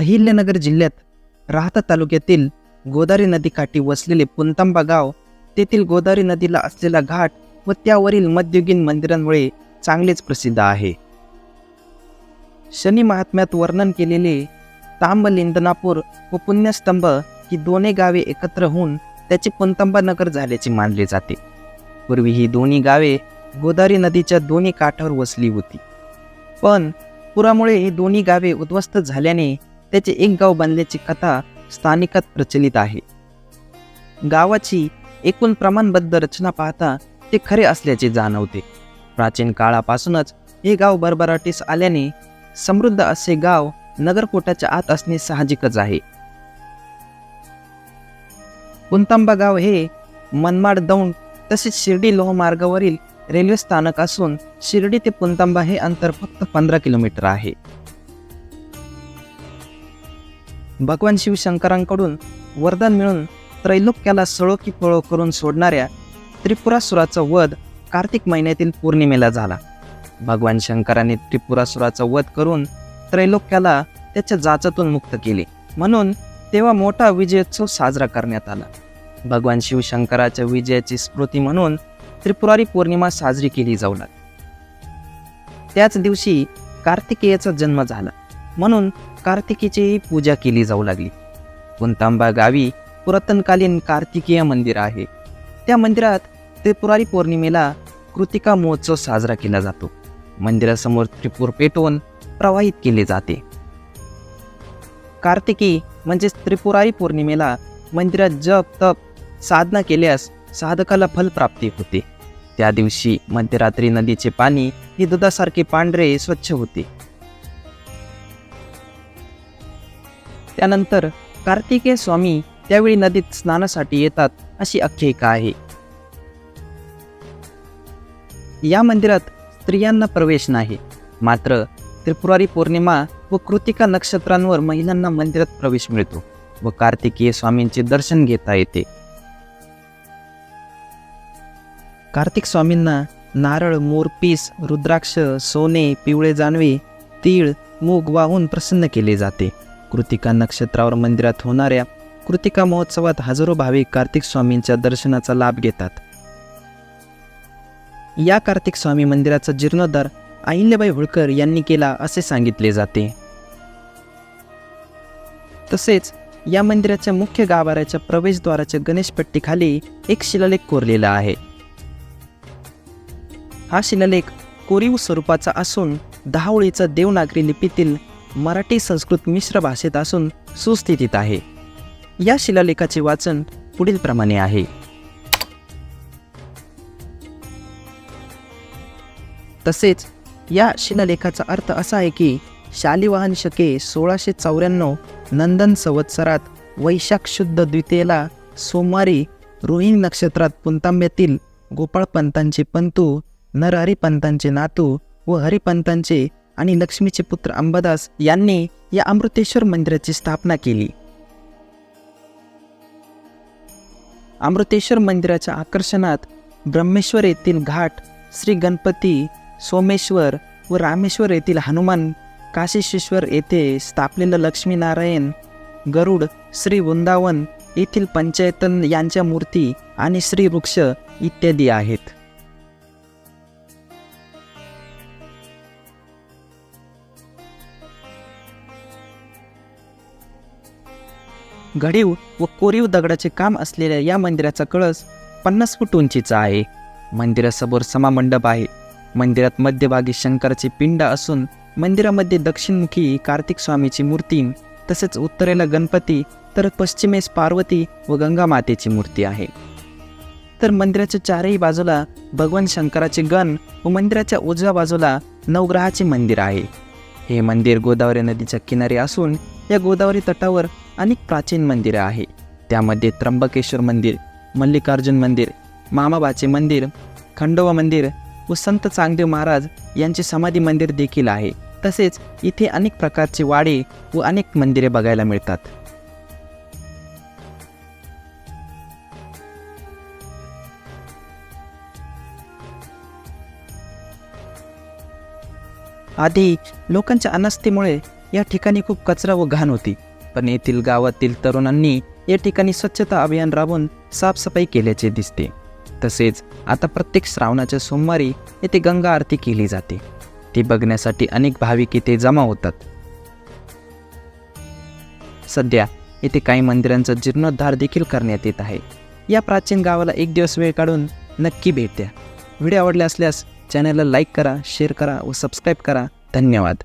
अहिल्यानगर जिल्ह्यात राहता तालुक्यातील गोदावरी नदीकाठी वसलेले पुंतांबा गाव तेथील गोदावरी नदीला असलेला घाट व त्यावरील मध्ययुगीन मंदिरांमुळे चांगलेच प्रसिद्ध आहे. शनी महात्म्यात वर्णन केलेले तांबलिंदनापूर व पुण्यस्तंभ ही दोन्ही गावे एकत्र होऊन त्याचे पुंतंबा नगर झाल्याचे मानले जाते. पूर्वी ही दोन्ही गावे गोदावरी नदीच्या दोन्ही काठावर वसली होती. पण पुरामुळे ही दोन्ही गावे उद्ध्वस्त झाल्याने त्याचे एक गाव बांधल्याची कथा स्थानिकात प्रचलित आहे. गावाची एकूण प्रमाणबद्ध रचना पाहता ते खरे असल्याचे जाणवते. प्राचीन काळापासूनच हे गाव भरभराटीस आल्याने समृद्ध असे गाव नगरकोटाच्या आत असणे साहजिकच आहे. पुंतांबा गाव हे मनमाड दौंड तसेच शिर्डी लोह मार्गावरील रेल्वे स्थानक असून शिर्डी ते पुंतांबा हे अंतर फक्त पंधरा किलोमीटर आहे. भगवान शिवशंकरांकडून वरदान मिळून त्रैलोक्याला सळो की पळो करून सोडणाऱ्या त्रिपुरासुराचा वध कार्तिक महिन्यातील पौर्णिमेला झाला. भगवान शंकराने त्रिपुरासुराचा वध करून त्रैलोक्याला त्याच्या जाचातून मुक्त केले. म्हणून तेव्हा मोठा विजयोत्सव साजरा करण्यात आला. भगवान शिवशंकराच्या विजयाची स्मृती म्हणून त्रिपुरारी पौर्णिमा साजरी केली जाऊ लागली. त्याच दिवशी कार्तिकेयाचा जन्म झाला. म्हणून कार्तिकीचीही पूजा केली जाऊ लागली. पुंतांबा गावी पुरातनकालीन कार्तिकीय मंदिर आहे. त्या मंदिरात त्रिपुरारी पौर्णिमेला कृतिका महोत्सव साजरा केला जातो. मंदिरासमोर त्रिपूर पेटवून प्रवाहित केले जाते. कार्तिकी म्हणजेच त्रिपुरारी पौर्णिमेला मंदिरात जप तप साधना केल्यास साधकाला फलप्राप्ती होते. त्या दिवशी मध्यरात्री नदीचे पाणी हे दुधासारखे पांढरे स्वच्छ होते. त्यानंतर कार्तिकेय स्वामी त्यावेळी नदीत स्नानासाठी येतात अशी आख्यायिका आहे. या मंदिरात स्त्रियांना प्रवेश नाही मात्र त्रिपुरारी पौर्णिमा व कृतिका नक्षत्रांवर महिलांना मंदिरात प्रवेश मिळतो व कार्तिकीय स्वामींचे दर्शन घेता येते. कार्तिक स्वामींना नारळ मोरपीस रुद्राक्ष सोने पिवळे जानवे तीळ मूग वाहून प्रसन्न केले जाते. कृतिका नक्षत्रावर मंदिरात होणाऱ्या कृतिका महोत्सवात हजारो भाविक कार्तिक स्वामींच्या दर्शनाचा लाभ घेतात. या कार्तिक स्वामी मंदिराचा जीर्णोद्धार अहिल्याबाई होळकर यांनी केला असे सांगितले जाते. तसेच या मंदिराच्या मुख्य गाभाऱ्याच्या प्रवेशद्वाराच्या गणेशपट्टीखाली एक शिलालेख कोरलेला आहे. हा शिलालेख कोरीव स्वरूपाचा असून दहा ओळीचा देवनागरी लिपीतील मराठी संस्कृत मिश्र भाषेत असून सुस्थितीत आहे. या शिलालेखाचे वाचन पुढील प्रमाणे आहे. तसेच या शिलालेखाचा अर्थ असा आहे की शालिवाहन शके सोळाशे चौऱ्याण्णव नंदन संवत्सरात वैशाख शुद्ध द्वितीयेला सोमवारी रोहिणी नक्षत्रात पुंतांब्यातील गोपाळपंतांचे पंतू नरहरिपंतांचे नातू व हरिपंतांचे आणि लक्ष्मीचे पुत्र अंबादास यांनी या अमृतेश्वर मंदिराची स्थापना केली. अमृतेश्वर मंदिराच्या आकर्षणात ब्रह्मेश्वर येथील घाट श्री गणपती सोमेश्वर व रामेश्वर येथील हनुमान काशीश्वर येथे स्थापलेलं लक्ष्मीनारायण गरुड श्री वृंदावन येथील पंचायतन यांच्या मूर्ती आणि श्री वृक्ष इत्यादी आहेत. घडीव व कोरीव दगडाचे काम असलेल्या या मंदिराचा कळस पन्नास फूट उंचीचा आहे. मंदिरासमोर समामंडप आहे. मंदिरात मध्यभागी शंकराची पिंड असून मंदिरामध्ये दक्षिणमुखी कार्तिक स्वामीची मूर्ती तसेच उत्तरेला गणपती तर पश्चिमेस पार्वती व गंगा मातेची मूर्ती आहे. तर मंदिराच्या चारही बाजूला भगवान शंकराचे गण व मंदिराच्या उजव्या बाजूला नवग्रहाचे मंदिर आहे. हे मंदिर गोदावरी नदीच्या किनारी असून या गोदावरी तटावर अनेक प्राचीन मंदिरे आहे. त्यामध्ये त्र्यंबकेश्वर मंदिर मल्लिकार्जुन मंदिर मामाबाचे मंदिर खंडोबा मंदिर व संत चांगदेव महाराज यांचे समाधी मंदिर देखील आहे. तसेच इथे अनेक प्रकारचे वाडे व अनेक मंदिरे बघायला मिळतात. आधी लोकांच्या अनास्थेमुळे या ठिकाणी खूप कचरा व घाण होती. पण येथील गावातील तरुणांनी या ठिकाणी स्वच्छता अभियान राबवून साफसफाई केल्याचे दिसते. तसेच आता प्रत्येक श्रावणाच्या सोमवारी येथे गंगा आरती केली जाते. ती बघण्यासाठी अनेक भाविक येथे जमा होतात. सध्या येथे काही मंदिरांचा जीर्णोद्धार देखील करण्यात येत आहे. या प्राचीन गावाला एक दिवस वेळ काढून नक्की भेट द्या. व्हिडिओ आवडले असल्यास चॅनलला लाईक करा शेअर करा व सबस्क्राईब करा. धन्यवाद.